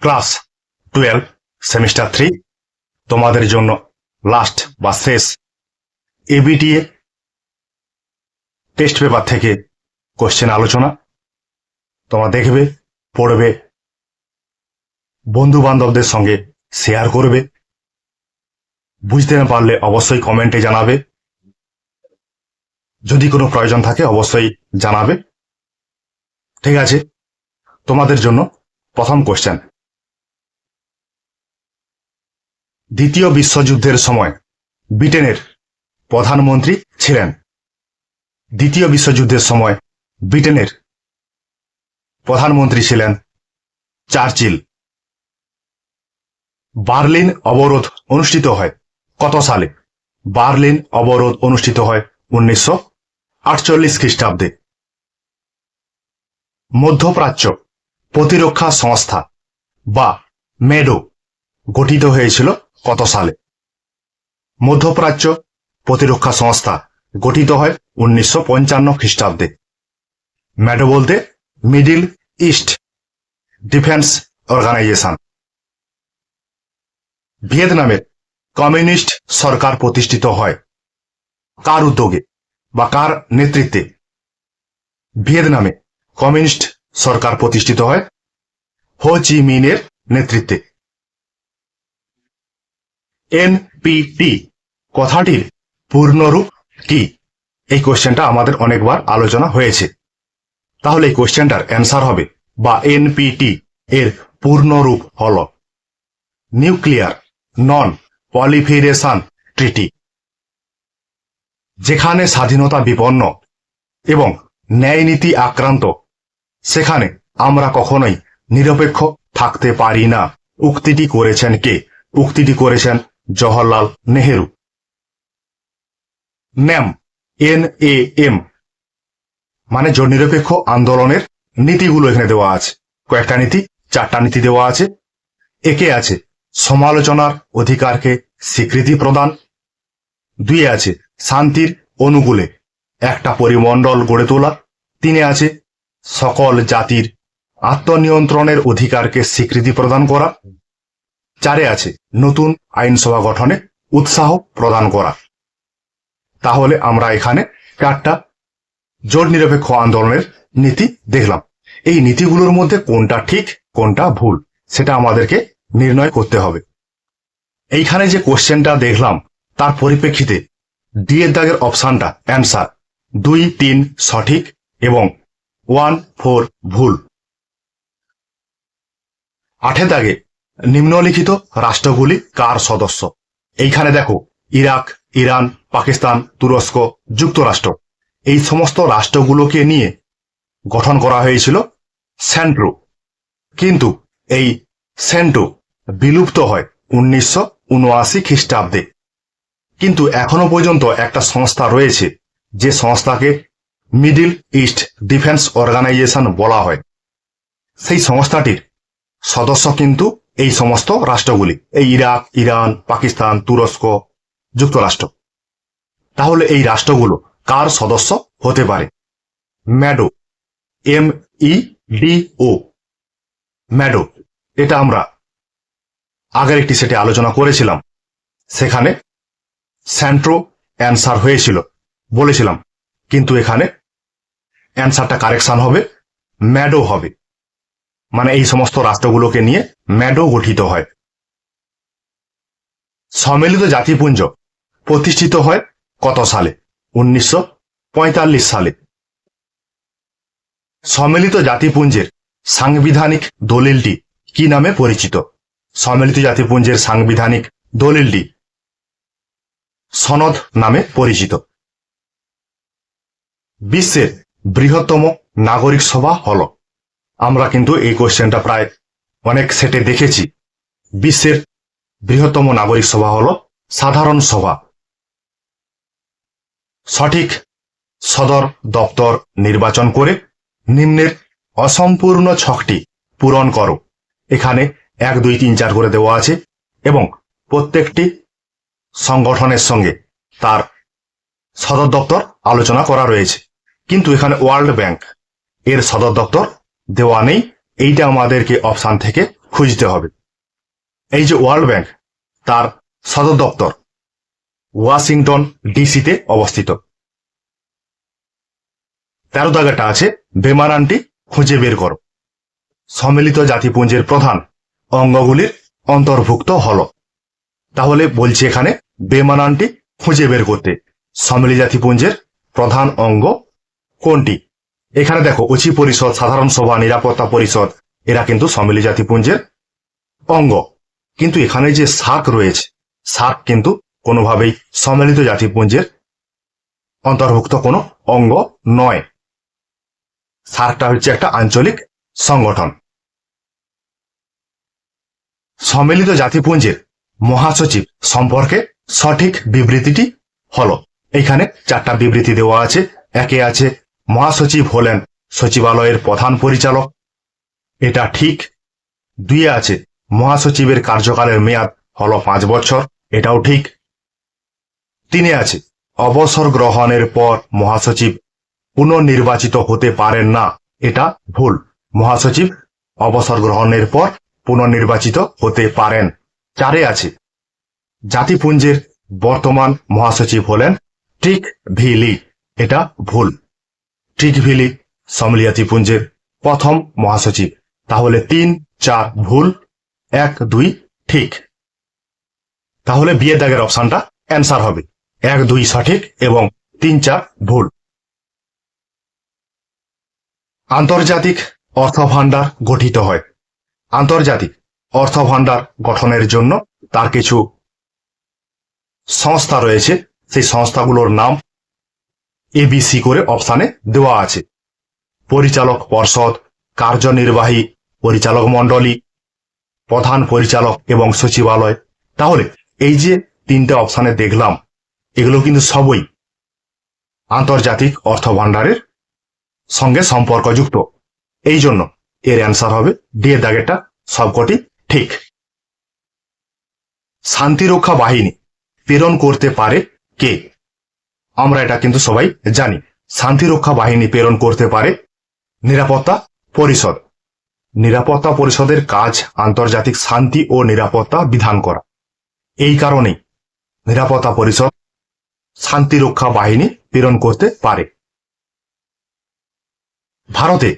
Class twelve, semester three, তোমাদের জন্য last বা শেষ এবিটিএ টেস্ট পেপার থেকে কোশ্চেন আলোচনা। তোমরা দেখবে, পড়বে বন্ধু বান্ধবদের সঙ্গে শেয়ার করবে। বুঝতে না পারলে অবশ্যই কমেন্টে জানাবে। যদি কোনো প্রয়োজন থাকে অবশ্যই জানাবে। ঠিক আছে, তোমাদের জন্য প্রথম কোশ্চেন দ্বিতীয় বিশ্বযুদ্ধের সময় ব্রিটেনের প্রধানমন্ত্রী ছিলেন। দ্বিতীয় বিশ্বযুদ্ধের সময় ব্রিটেনের প্রধানমন্ত্রী ছিলেন চার্চিল। বার্লিন অবরোধ অনুষ্ঠিত হয় কত সালে? বার্লিন অবরোধ অনুষ্ঠিত হয় উনিশশো আটচল্লিশ খ্রিস্টাব্দে। মধ্যপ্রাচ্য প্রতিরক্ষা সংস্থা বা মেডো গঠিত হয়েছিল কত সালে? মধ্যপ্রাচ্য প্রতিরক্ষা সংস্থা গঠিত হয় উনিশশো পঞ্চান্ন খ্রিস্টাব্দে। ম্যাডো বলতে মিডিল ইস্ট ডিফেন্স অর্গানাইজেশন। ভিয়েতনামের কমিউনিস্ট সরকার প্রতিষ্ঠিত হয় কার উদ্যোগে বা কার নেতৃত্বে? ভিয়েতনামে কমিউনিস্ট সরকার প্রতিষ্ঠিত হয় হো চি মিনের নেতৃত্বে। এনপিটি কথাটির পূর্ণরূপ কি এই কোশ্চেনটা আমাদের অনেকবার আলোচনা হয়েছে। তাহলে এই কোশ্চেনটার অ্যান্সার হবে বা এনপিটি এর পূর্ণরূপ হল নিউক্লিয়ার নন পলিফিরেশন ট্রিটি, যেখানে স্বাধীনতা বিপন্ন এবং ন্যায় নীতি আক্রান্ত। সেখানে আমরা কখনোই নিরপেক্ষ থাকতে পারি না। উক্তিটি করেছেন কে? উক্তিটি করেছেন Jawaharlal Nehru. NAM N A M. মানে জোট নিরপেক্ষ আন্দোলনের নীতিগুলো এখানে দেওয়া আছে। কয়েকটা নীতি, চারটা নীতি দেওয়া আছে। একে আছে সমালোচনার অধিকারকে স্বীকৃতি প্রদান। দুই আছে শান্তির অনুকূলে একটা পরিমণ্ডল গড়ে তোলা। তিনে আছে সকল জাতির আত্মনিয়ন্ত্রণের অধিকারকে স্বীকৃতি প্রদান করা। চারে আছে, নতুন আইনসভা গঠনে উৎসাহ প্রদান করা। তাহলে আমরা এখানে চারটা জোট নিরপেক্ষ আন্দোলনের নীতি দেখলাম। এই নীতিগুলোর মধ্যে কোনটা ঠিক, কোনটা ভুল, সেটা আমাদেরকে নির্ণয় করতে হবে। এইখানে যে কোশ্চেনটা দেখলাম, তার পরিপ্রেক্ষিতে ডি এর দাগের অপশানটা, অ্যান্সার, দুই, তিন সঠিক এবং ওয়ান, ফোর ভুল। আঠে দাগে নিম্নলিখিত রাষ্ট্রগুলি কার সদস্য? এইখানে দেখো, ইরাক, ইরান, পাকিস্তান, তুরস্ক, যুক্তরাষ্ট্র। এই সমস্ত রাষ্ট্রগুলোকে নিয়ে গঠন করা হয়েছিল সেন্ট্রো। কিন্তু এই সেন্টো বিলুপ্ত হয় উনিশশো উনআশি খ্রিস্টাব্দে। কিন্তু এখনও পর্যন্ত একটা সংস্থা রয়েছে, যে সংস্থাকে মিডিল ইস্ট ডিফেন্স অর্গানাইজেশন বলা হয়। সেই সংস্থাটির সদস্য কিন্তু এই সমস্ত রাষ্ট্রগুলি, এই ইরাক, ইরান, পাকিস্তান, তুরস্ক, যুক্তরাষ্ট্র। তাহলে এই রাষ্ট্রগুলো কার সদস্য হতে পারে? ম্যাডো এম ই ডি ও ম্যাডো, এটা আমরা আগের একটি সেটে আলোচনা করেছিলাম। সেখানে স্যান্ট্রো অ্যান্সার হয়েছিল, বলেছিলাম। কিন্তু এখানে অ্যান্সারটা কারেকশন হবে, ম্যাডো হবে। মানে এই সমস্ত রাষ্ট্রগুলোকে নিয়ে ম্যাডো গঠিত হয়। সম্মিলিত জাতিপুঞ্জ প্রতিষ্ঠিত হয় কত সালে? উনিশশো পঁয়তাল্লিশ সালে। সম্মিলিত জাতিপুঞ্জের সাংবিধানিক দলিলটি কি নামে পরিচিত? সম্মিলিত জাতিপুঞ্জের সাংবিধানিক দলিলটি সনদ নামে পরিচিত। বিশ্বের বৃহত্তম নাগরিক সভা হল আমরা কিন্তু এই কোশ্চেনটা প্রায় অনেক সেটে দেখেছি। বিশ্বের বৃহত্তম নাগরিক সভা হল সাধারণ সভা। সঠিক সদর দপ্তর নির্বাচন করে নিম্নের অসম্পূর্ণ ছকটি পূরণ করো। এখানে এক, দুই, তিন, চার করে দেওয়া আছে এবং প্রত্যেকটি সংগঠনের সঙ্গে তার সদর দপ্তর আলোচনা করা রয়েছে। কিন্তু এখানে ওয়ার্ল্ড ব্যাংক এর সদর দপ্তর দেওয়া নেই, এইটা আমাদেরকে অপশান থেকে খুঁজতে হবে। এই যে ওয়ার্ল্ড ব্যাংক, তার সদর দপ্তর ওয়াশিংটন ডিসিতে অবস্থিত। তেরো দাগাটা আছে বেমানানটি খুঁজে বের করো। সম্মিলিত জাতিপুঞ্জের প্রধান অঙ্গগুলির অন্তর্ভুক্ত হল। তাহলে বলছি এখানে বেমানানটি খুঁজে বের করতে। সম্মিলিত জাতিপুঞ্জের প্রধান অঙ্গ কোনটি? এখানে দেখো, উচি পরিষদ, সাধারণ সভা, নিরাপত্তা পরিষদ, এরা কিন্তু সম্মিলিত জাতিপুঞ্জের অঙ্গ। কিন্তু এখানে যে সার্ক রয়েছে সার্ক কিন্তু কোনোভাবেই সম্মিলিত জাতিপুঞ্জের অন্তর্ভুক্ত কোনো অঙ্গ নয়। সার্কটা হচ্ছে একটা আঞ্চলিক সংগঠন। সম্মিলিত জাতিপুঞ্জের মহাসচিব সম্পর্কে সঠিক বিবৃতিটি হলো, এখানে চারটা বিবৃতি দেওয়া আছে, একে আছে মহাসচিব হলেন সচিবালয়ের প্রধান পরিচালক। এটা ঠিক দুইয়ে আছে, মহাসচিবের কার্যকালের মেয়াদ হলো পাঁচ বছর, এটাও ঠিক। তিনে আছে, অবসর গ্রহণের পর মহাসচিব পুনর্নির্বাচিত হতে পারেন না, এটা ভুল। মহাসচিব অবসর গ্রহণের পর পুনর্নির্বাচিত হতে পারেন। চারে আছে, জাতিপুঞ্জের বর্তমান মহাসচিব হলেন ট্রিক ভিলি এটা ভুল। ট্রিক ভিলি সমলি প্রথম মহাসচিব। তাহলে তিন, চার, ভুল, এক, দুই, ঠিক। তাহলে বিয়ে দাগের অপশনটা অ্যান্সার হবে। এক, দুই, সঠিক এবং তিন, চার, ভুল। আন্তর্জাতিক অর্থ ভাণ্ডার গঠিত হয়। আন্তর্জাতিক অর্থ ভাণ্ডার গঠনের জন্য তার কিছু সংস্থা রয়েছে। সেই সংস্থাগুলোর নাম এবিসি করে অপশানে দেওয়া আছে। পরিচালক পর্ষদ, কার্যনির্বাহী পরিচালক মণ্ডলী, প্রধান পরিচালক এবং সচিবালয়। তাহলে এই যে তিনটে অপশানে দেখলাম, এগুলো কিন্তু সবই আন্তর্জাতিক অর্থ ভাণ্ডারের সঙ্গে সম্পর্কযুক্ত। এই জন্য এর অ্যান্সার হবে ডি এর দাগেরটা সবকটি ঠিক। শান্তিরক্ষা বাহিনী প্রেরণ করতে পারে কে? আমরা এটা কিন্তু সবাই জানি। শান্তিরক্ষা বাহিনী প্রেরণ করতে পারে নিরাপত্তা পরিষদ। নিরাপত্তা পরিষদের কাজ আন্তর্জাতিক শান্তি ও নিরাপত্তা বিধান করা। এই কারণেই নিরাপত্তা পরিষদ শান্তিরক্ষা বাহিনী প্রেরণ করতে পারে। ভারতে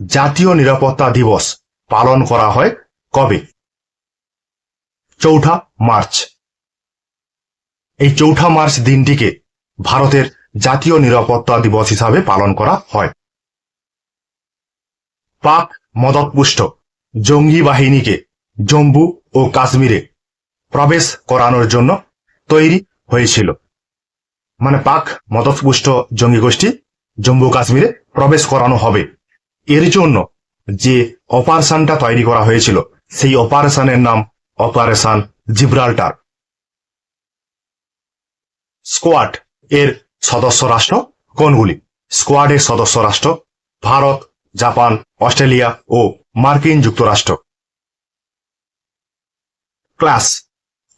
জাতীয় নিরাপত্তা দিবস পালন করা হয় কবে? চৌঠা মার্চ। এই চৌঠা মার্চ দিনটিকে ভারতের জাতীয় নিরাপত্তা দিবস হিসাবে পালন করা হয়। পাক মদতপুষ্ট জঙ্গি বাহিনীকে জম্মু ও কাশ্মীরে প্রবেশ করানোর জন্য তৈরি হয়েছিল। মানে পাক মদতপুষ্ট জঙ্গি গোষ্ঠী জম্মু কাশ্মীরে প্রবেশ করানো হবে। এর জন্য যে অপারেশনটা তৈরি করা হয়েছিল, সেই অপারেশনের নাম অপারেশন জিব্রাল্টার। স্কোয়াড এর সদস্য রাষ্ট্র কোনগুলি? স্কোয়াডের সদস্য রাষ্ট্র, ভারত, জাপান, অস্ট্রেলিয়া ও মার্কিন যুক্তরাষ্ট্র। ক্লাস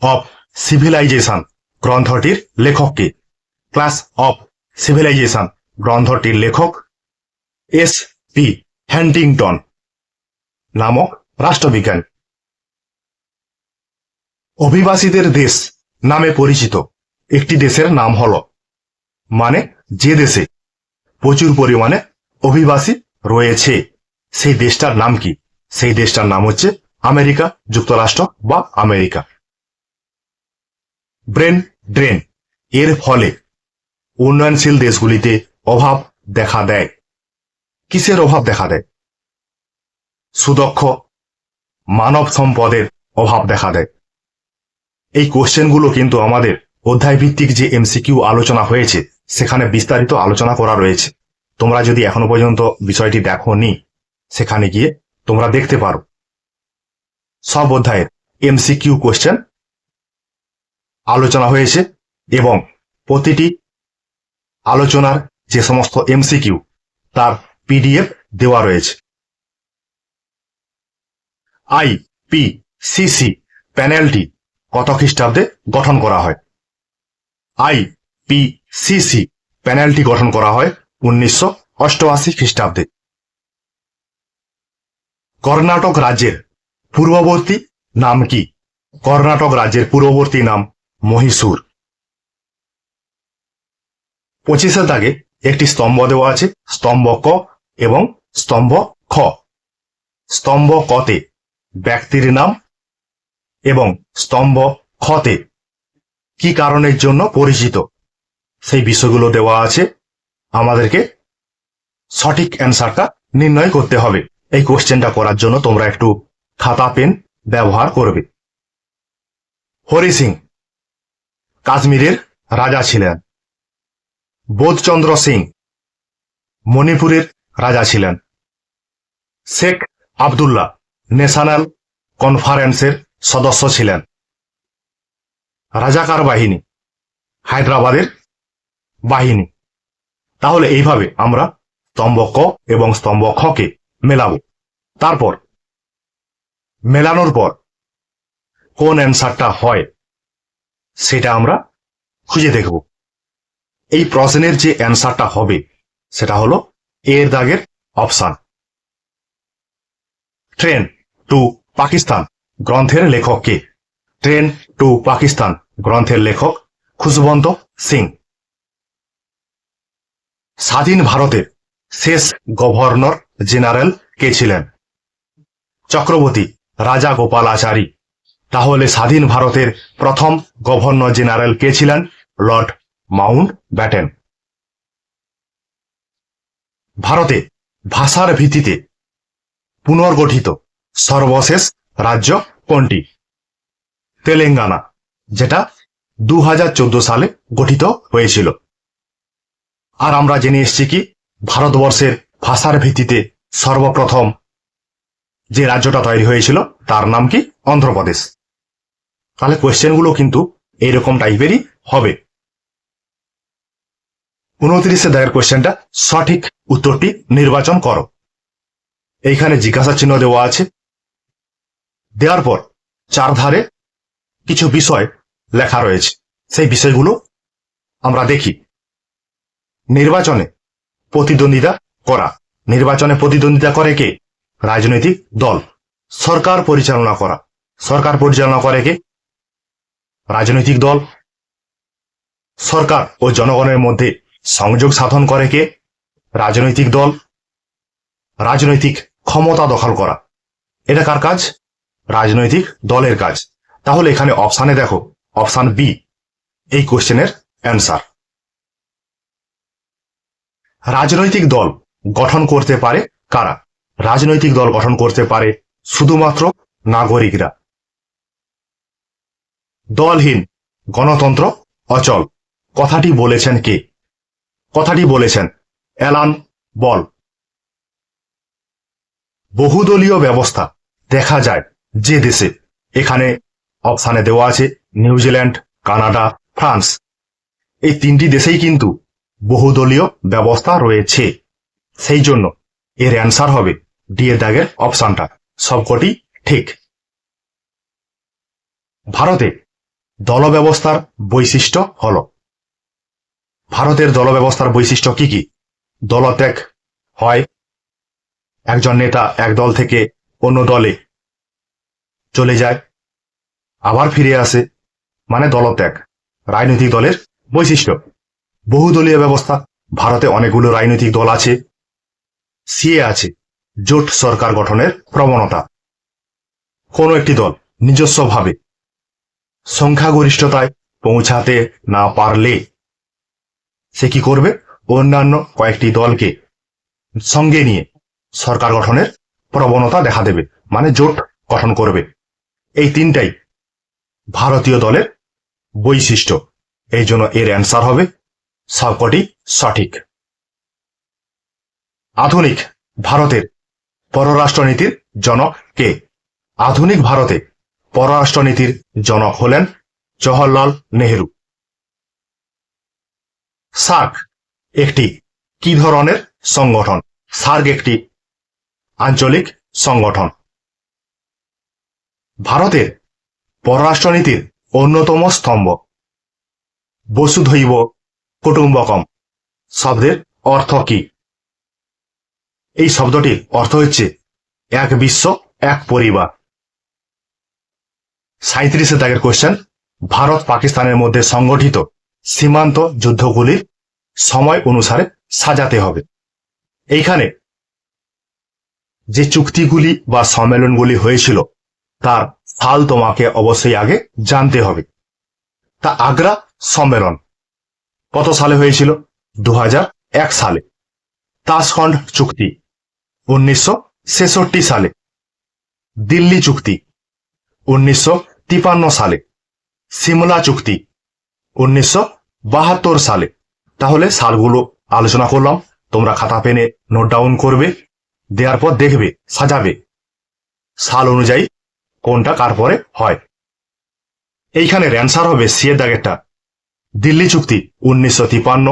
অফ সিভিলাইজেশন গ্রন্থটির লেখক কে? ক্লাস অফ সিভিলাইজেশন গ্রন্থটির লেখক এস পি হ্যান্টিংটন নামক রাষ্ট্রবিজ্ঞানী। অভিবাসীদের দেশ নামে পরিচিত। একটি দেশের নাম হল মানে যে দেশে প্রচুর পরিমাণে অভিবাসী রয়েছে, সেই দেশটার নাম কি? সেই দেশটার নাম হচ্ছে আমেরিকা, যুক্তরাষ্ট্র বা আমেরিকা। Brain drain. এর ফলে উন্নয়নশীল দেশগুলিতে অভাব দেখা দেয়। কিসের অভাব দেখা দেয়? সুদক্ষ মানব সম্পদের অভাব দেখা দেয়। এই কোশ্চেনগুলো কিন্তু আমাদের অধ্যায় ভিত্তিক যে এমসিকিউ আলোচনা হয়েছে সেখানে বিস্তারিত আলোচনা করা রয়েছে। তোমরা যদি এখনও পর্যন্ত বিষয়টি দেখো নি সেখানে গিয়ে তোমরা দেখতে পারো। সব অধ্যায়ের এমসিকিউ কোশ্চেন আলোচনা হয়েছে এবং প্রতিটি আলোচনার যে সমস্ত এমসিকিউ তার পিডিএফ দেওয়া রয়েছে। আই পি সিসি প্যানেলটি কত খ্রিস্টাব্দে গঠন করা হয়? আই পি সিসি প্যানেলটি গঠন করা হয় উনিশশো অষ্টআশি খ্রিস্টাব্দে। কর্ণাটক রাজ্যের পূর্ববর্তী নাম কি? কর্ণাটক রাজ্যের পূর্ববর্তী নাম মহীশূর। পঁচিশের দাগে একটি স্তম্ভ দেওয়া আছে, স্তম্ভ ক এবং স্তম্ভ খ। স্তম্ভ কতে ব্যক্তির নাম এবং স্তম্ভ খতে কি কারণের জন্য পরিচিত? সেই বিষয়গুলো দেওয়া আছে। আমাদেরকে সঠিক অ্যান্সারটা নির্ণয় করতে হবে। এই কোশ্চেনটা করার জন্য তোমরা একটু খাতা, পেন ব্যবহার করবে। হরি সিং, কাশ্মীরের রাজা ছিলেন। বোধচন্দ্র সিং, মণিপুরের রাজা ছিলেন। শেখ আবদুল্লাহ ন্যাশনাল কনফারেন্সের সদস্য ছিলেন। রাজাকার বাহিনী, হায়দ্রাবাদের বাহিনী। তাহলে এইভাবে আমরা স্তম্ভ ক এবং স্তম্ভ খকে মেলাবো। তারপর, মেলানোর পর কোন অ্যান্সারটা হয় সেটা আমরা খুঁজে দেখব। এই প্রশ্নের যে অ্যান্সারটা হবে সেটা হলো এর দাগের অপশন। ট্রেন টু পাকিস্তান গ্রন্থের লেখক কে? ট্রেন টু পাকিস্তান গ্রন্থের লেখক খুশবন্ত সিং। স্বাধীন ভারতের শেষ গভর্নর জেনারেল কে ছিলেন? চক্রবর্তী রাজা গোপালাচারী তাহলে স্বাধীন ভারতের প্রথম গভর্নর জেনারেল কে ছিলেন? Lord Mountbatten. ভারতে ভাষার ভিত্তিতে পুনর্গঠিত সর্বশেষ রাজ্য কোনটি? তেলেঙ্গানা, যেটা দু হাজার চৌদ্দ সালে গঠিত হয়েছিল। আর আমরা জেনে এসেছি কি ভারতবর্ষের ভাষার ভিত্তিতে সর্বপ্রথম যে রাজ্যটা তৈরি হয়েছিল, তার নাম কি? অন্ধ্রপ্রদেশ। তাহলে কোয়েশ্চেনগুলো কিন্তু এইরকম টাইপেরই হবে। উনত্রিশে দাগের কোয়েশ্চেনটা সঠিক উত্তরটি নির্বাচন করো। এইখানে জিজ্ঞাসা চিহ্ন দেওয়া আছে। দেওয়ার পর চার ধারে কিছু বিষয় লেখা রয়েছে। সেই বিষয়গুলো আমরা দেখি। নির্বাচনে প্রতিদ্বন্দ্বিতা করা। নির্বাচনে প্রতিদ্বন্দ্বিতা করে কে? রাজনৈতিক দল। সরকার পরিচালনা করা। সরকার পরিচালনা করে কে? রাজনৈতিক দল। সরকার ও জনগণের মধ্যে সংযোগ সাধন করে কে? রাজনৈতিক দল। রাজনৈতিক ক্ষমতা দখল করা। এটা কার কাজ? রাজনৈতিক দলের কাজ। তাহলে এখানে অপশানে দেখো। অপশান বি এই কোশ্চেনের অ্যান্সার রাজনৈতিক দল গঠন করতে পারে কারা? রাজনৈতিক দল গঠন করতে পারে শুধুমাত্র নাগরিকরা। দলহীন, গণতন্ত্র অচল। কথাটি বলেছেন কে? কথাটি বলেছেন অ্যালান বল। বহুদলীয় ব্যবস্থা দেখা যায় যে দেশে। এখানে অপশানে দেওয়া আছে নিউজিল্যান্ড, কানাডা, ফ্রান্স। এই তিনটি দেশেই কিন্তু বহুদলীয় ব্যবস্থা রয়েছে। সেই জন্য এর অ্যান্সার হবে ডি এর দাগের অপশানটা সবকটি ঠিক। ভারতে দল ব্যবস্থার বৈশিষ্ট্য হল। ভারতের দল ব্যবস্থার বৈশিষ্ট্য কি কি? দলত্যাগ হয়। একজন নেতা এক দল থেকে অন্য দলে চলে যায়, আবার ফিরে আসে মানে দলত্যাগ। রাজনৈতিক দলের বৈশিষ্ট্য। বহুদলীয় ব্যবস্থা, ভারতে অনেকগুলো রাজনৈতিক দল আছে। সিএ আছে, জোট সরকার গঠনের প্রবণতা। কোনো একটি দল নিজস্বভাবে সংখ্যাগরিষ্ঠতায় পৌঁছাতে না পারলে সে কি করবে? অন্যান্য কয়েকটি দলকে সঙ্গে নিয়ে সরকার গঠনের প্রবণতা দেখা দেবে মানে জোট গঠন করবে। এই তিনটাই ভারতীয় দলের বৈশিষ্ট্য। এই জন্য এর অ্যান্সার হবে সবকটি সঠিক। আধুনিক ভারতের পররাষ্ট্রনীতির জনক কে? আধুনিক ভারতে পররাষ্ট্রনীতির জনক হলেন জওহরলাল নেহেরু। সার্ক একটি কি ধরনের সংগঠন? সার্ক একটি আঞ্চলিক সংগঠন। ভারতের পররাষ্ট্রনীতির অন্যতম স্তম্ভ। বসুধৈব কুটুম্বকম। শব্দের অর্থ কি? এই শব্দটির অর্থ হচ্ছে এক বিশ্ব, এক পরিবার। সাঁত্রিশে দাগের কোশ্চেন ভারত পাকিস্তানের মধ্যে সংগঠিত সীমান্ত যুদ্ধগুলির সময় অনুসারে সাজাতে হবে। এইখানে যে চুক্তিগুলি বা সম্মেলনগুলি হয়েছিল, তার সাল তোমাকে অবশ্যই আগে জানতে হবে। তা আগ্রা সম্মেলন। কত সালে হয়েছিল? দু এক সালে। তাসখন্ড চুক্তি, উনিশশো ছেষট্টি সালে। দিল্লি চুক্তি, উনিশশো তিপান্ন সালে। সিমলা চুক্তি, উনিশশো বাহাত্তর সালে। তাহলে সালগুলো আলোচনা করলাম। তোমরা খাতা পেনে নোট ডাউন করবে, দেওয়ার পর দেখবে, সাজাবে। সাল অনুযায়ী কোনটা কার পরে হয়। এইখানে অ্যান্সার হবে, সিয়ের দাগেরটা। দিল্লি চুক্তি উনিশশো তিপান্ন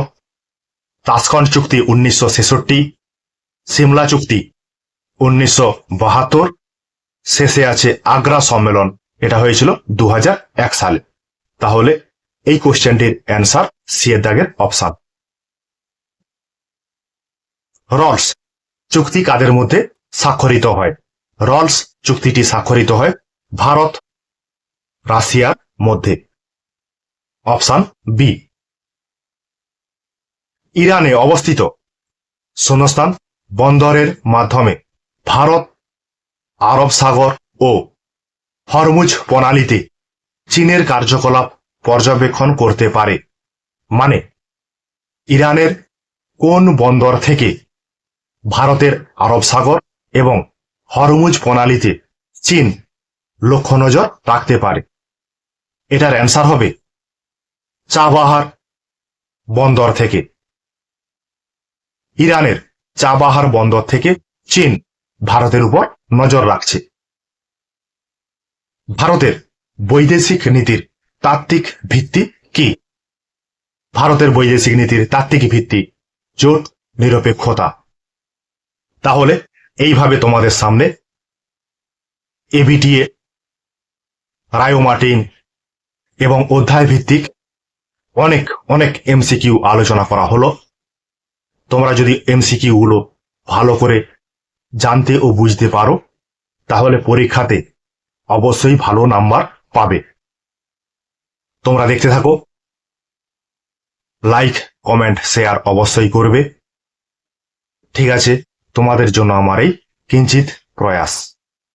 তাসখন্ড চুক্তি উনিশশো ছেষট্টি, সিমলা চুক্তি উনিশশো বাহাত্তর, শেষে আছে আগ্রা সম্মেলন। এটা হয়েছিল দু সালে। তাহলে এই কোশ্চেনটির অ্যান্সার সিয়ের দাগের অপশন। রলস চুক্তি কাদের মধ্যে স্বাক্ষরিত হয়? রলস চুক্তিটি স্বাক্ষরিত হয় ভারত, রাশিয়ার মধ্যে। Option B. ইরানে অবস্থিত শূন্যস্থান বন্দরের মাধ্যমে ভারত, আরব সাগর ও হরমুজ প্রণালীতে চীনের কার্যকলাপ পর্যবেক্ষণ করতে পারে। মানে ইরানের কোন বন্দর থেকে ভারতের আরব সাগর এবং হরমুজ প্রণালীতে চীন লক্ষ্য নজর রাখতে পারে? এটার অ্যান্সার হবে চাবাহার বন্দর থেকে। ইরানের চাবাহার বন্দর থেকে চীন ভারতের উপর নজর রাখছে। ভারতের বৈদেশিক নীতির তাত্ত্বিক ভিত্তি কি? ভারতের বৈদেশিক নীতির তাত্ত্বিক ভিত্তি জোট নিরপেক্ষতা। তাহলে এইভাবে তোমাদের সামনে এবিটিএ রায়োমার্টিন এবং অধ্যায় ভিত্তিক অনেক অনেক এমসিকিউ আলোচনা করা হলো। তোমরা যদি এমসিকিউ গুলো ভালো করে জানতে ও বুঝতে পারো, তাহলে পরীক্ষাতে অবশ্যই ভালো নাম্বার পাবে। তোমরা দেখতে থাকো। লাইক কমেন্ট শেয়ার অবশ্যই করবে। ঠিক আছে, তোমাদের জন্য আমার এই কিঞ্চিত প্রয়াস।